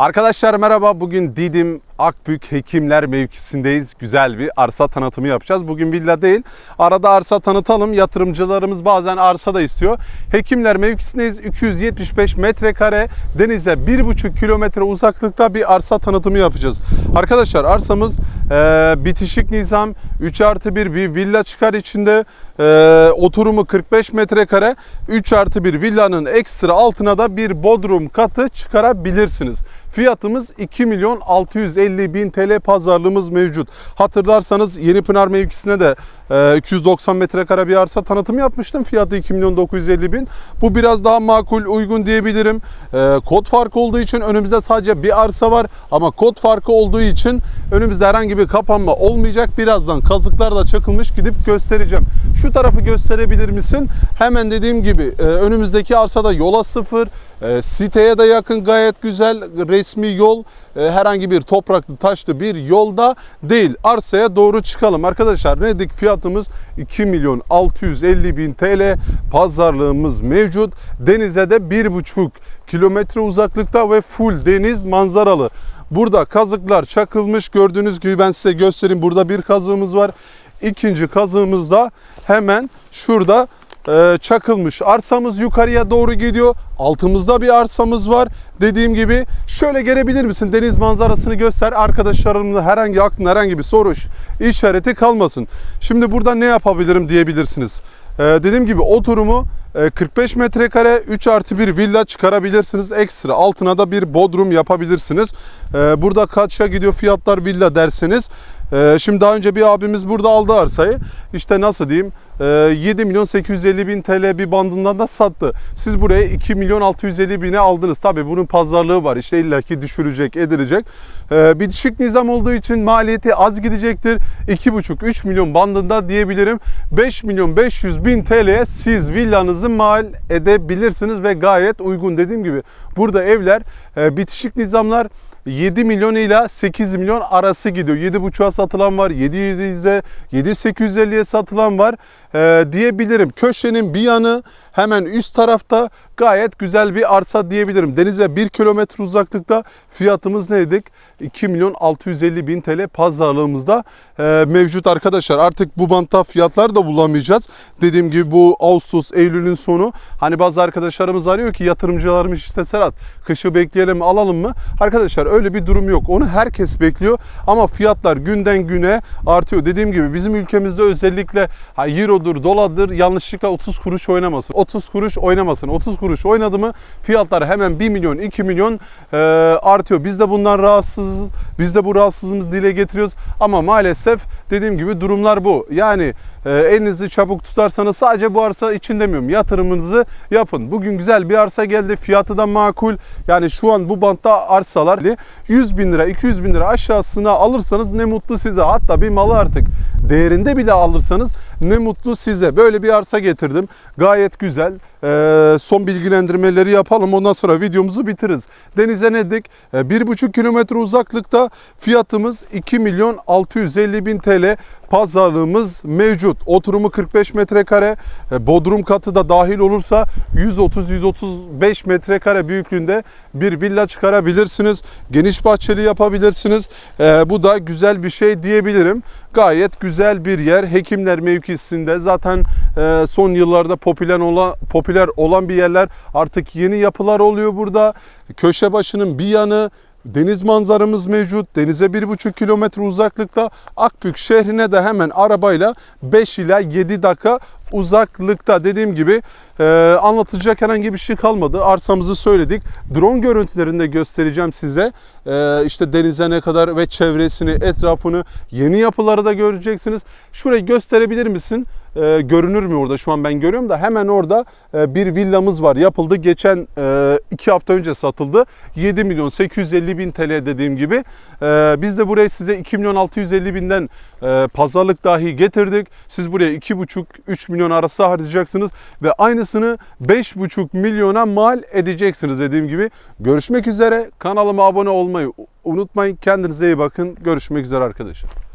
Arkadaşlar merhaba. Bugün Didim Akbük Hekimler mevkisindeyiz. Güzel bir arsa tanıtımı yapacağız. Bugün villa değil. Arada arsa tanıtalım. Yatırımcılarımız bazen arsa da istiyor. Hekimler mevkisindeyiz. 275 metrekare denize 1,5 kilometre uzaklıkta bir arsa tanıtımı yapacağız. Arkadaşlar arsamız e, bitişik nizam 3 artı 1 bir villa çıkar içinde. E, oturumu 45 metrekare. 3 artı 1 villanın ekstra altına da bir bodrum katı çıkarabilirsiniz. Fiyatımız 2 milyon 650 bin TL pazarlığımız mevcut. Hatırlarsanız Yenipınar mevkisine de e, 290 metrekare bir arsa tanıtımı yapmıştım. Fiyatı 2 milyon 950 bin. Bu biraz daha makul uygun diyebilirim. E, kod farkı olduğu için önümüzde sadece bir arsa var. Ama kod farkı olduğu için önümüzde herhangi bir kapanma olmayacak. Birazdan kazıklar da çakılmış gidip göstereceğim. Şu tarafı gösterebilir misin? Hemen dediğim gibi e, önümüzdeki arsada yola sıfır. E, siteye de yakın gayet güzel resmi yol e, herhangi bir topraklı taşlı bir yolda değil. Arsaya doğru çıkalım. Arkadaşlar ne dedik fiyatımız 2 milyon 650 bin TL pazarlığımız mevcut. Denize de 1,5 kilometre uzaklıkta ve full deniz manzaralı. Burada kazıklar çakılmış gördüğünüz gibi ben size göstereyim. Burada bir kazığımız var. İkinci kazığımız da hemen şurada e, çakılmış. Arsamız yukarıya doğru gidiyor. Altımızda bir arsamız var. Dediğim gibi şöyle gelebilir misin? Deniz manzarasını göster. Arkadaşlarımla herhangi aklına herhangi bir soru işareti kalmasın. Şimdi burada ne yapabilirim diyebilirsiniz. E, dediğim gibi oturumu e, 45 metrekare 3 artı 1 villa çıkarabilirsiniz. Ekstra altına da bir bodrum yapabilirsiniz. E, burada kaça gidiyor fiyatlar villa derseniz. E, Şimdi daha önce bir abimiz burada aldı arsayı. İşte nasıl diyeyim e, 7 milyon 850 bin TL bir bandından da sattı. Siz buraya 2 milyon 650 bine aldınız. Tabi bunun pazarlığı var. İşte illaki düşürecek edilecek. E, Bitişik nizam olduğu için maliyeti az gidecektir. 2,5-3 milyon bandında diyebilirim. 5 milyon 500 bin TL'ye siz villanızı mal edebilirsiniz ve gayet uygun. Dediğim gibi burada evler e, bitişik nizamlar 7 milyon ile 8 milyon arası gidiyor. 7,5'a satılan var, 700'e, 7.850'ye satılan var e, diyebilirim. Köşenin bir yanı hemen üst tarafta gayet güzel bir arsa diyebilirim. Denize 1 kilometre uzaklıkta fiyatımız neydik? 2 milyon 650 bin TL pazarlığımızda e, mevcut arkadaşlar. Artık bu bantta fiyatlar da bulamayacağız. Dediğim gibi bu Ağustos, Eylül'ün sonu. Hani bazı arkadaşlarımız arıyor ki yatırımcılarımız işte Serhat kışı bekleyelim alalım mı? Arkadaşlar öyle bir durum yok. Onu herkes bekliyor ama fiyatlar günden güne artıyor. Dediğim gibi bizim ülkemizde özellikle ha, Euro'dur, dolardır yanlışlıkla 30 kuruş oynamasın. 30 kuruş oynamasın. 30 kuruş oynadı mı fiyatlar hemen 1 milyon, 2 milyon e, artıyor. Biz de bundan rahatsızız. Biz de bu rahatsızlığımızı dile getiriyoruz. Ama maalesef dediğim gibi durumlar bu. Yani e, elinizi çabuk tutarsanız sadece bu arsa için demiyorum. Yatırımınızı yapın. Bugün güzel bir arsa geldi. Fiyatı da makul. Yani şu an bu bantta arsalar 100 bin lira, 200 bin lira aşağısına alırsanız ne mutlu size. Hatta bir malı artık değerinde bile alırsanız ne mutlu size. Böyle bir arsa getirdim. Gayet güzel. Ee, son bilgilendirmeleri yapalım. Ondan sonra videomuzu bitiririz. Denize ne dedik? Ee, 1,5 kilometre uzaklıkta fiyatımız 2 milyon 650 bin TL pazarlığımız mevcut. Oturumu 45 metrekare, e, bodrum katı da dahil olursa 130-135 metrekare büyüklüğünde bir villa çıkarabilirsiniz. Geniş bahçeli yapabilirsiniz. E, bu da güzel bir şey diyebilirim. Gayet güzel bir yer. Hekimler mevkisinde zaten e, son yıllarda popüler olan popüler olan bir yerler. Artık yeni yapılar oluyor burada. Köşe başının bir yanı Deniz manzaramız mevcut. Denize 1,5 kilometre uzaklıkta. Akbük şehrine de hemen arabayla 5 ila 7 dakika uzaklıkta. Dediğim gibi e, anlatacak herhangi bir şey kalmadı. Arsamızı söyledik. Drone görüntülerinde göstereceğim size. E, işte denize ne kadar ve çevresini, etrafını, yeni yapıları da göreceksiniz. Şurayı gösterebilir misin? E, görünür mü orada? Şu an ben görüyorum da hemen orada e, bir villamız var. Yapıldı. Geçen e, iki hafta önce satıldı. 7 milyon 850 bin TL dediğim gibi. E, biz de burayı size 2 milyon 650 binden e, pazarlık dahi getirdik. Siz buraya 2,5-3 milyon arası harcayacaksınız ve aynısını 5,5 milyona mal edeceksiniz dediğim gibi. Görüşmek üzere. Kanalıma abone olmayı unutmayın. Kendinize iyi bakın. Görüşmek üzere arkadaşlar.